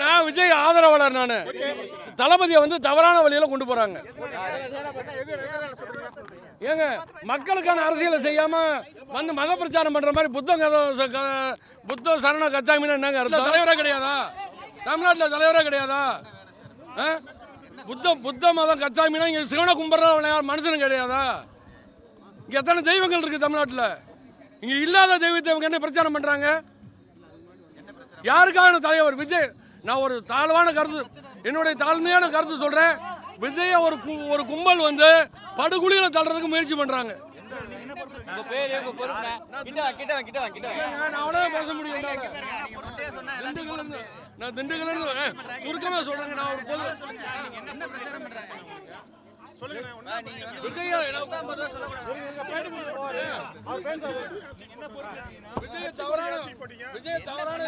நான் விஜய் ஆதரவாளர் நான்? தளபதியை வந்து தவறான வழியில் கொண்டு போறாங்க. ஏங்க மக்களுக்கான அரசியலை செய்யாம வந்து மத பிரச்சாரம் பண்ற மாதிரி புத்தம் கதை புத்தம் சரண கச்சாமின்னு என்னங்க அர்த்தம்? தலைவரே கிடையாதா? தமிழ்நாட்டில் தலைவரே கிடையாதா? ஆ? புத்த புத்த மதம் கச்சாமினா இங்கே சிவனை கும்பிட்ற மனுஷனும் கிடையாதா? இங்கே எத்தனை தெய்வங்கள் இருக்கு தமிழ்நாட்டில்? இங்கே இல்லாத தெய்வத்தை இவங்க என்ன பிரச்சாரம் பண்ணுறாங்க யாருக்கான தலைவர் விஜய் நான் ஒரு தாழ்வான கருத்து என்னுடைய தாழ்மையான கருத்து சொல்றேன். விஜய ஒரு ஒரு கும்பல் வந்து படுகுழியில தள்ளுறதுக்கு முயற்சி ஏங்க, நான். திண்டுக்கல்ல இருந்து நான் திண்டுக்கல்ல இருந்து ஏ, சுருக்கமா சொல்றேங்க நான் ஒரு பொது விஜய் தவறான விஜய் தவறான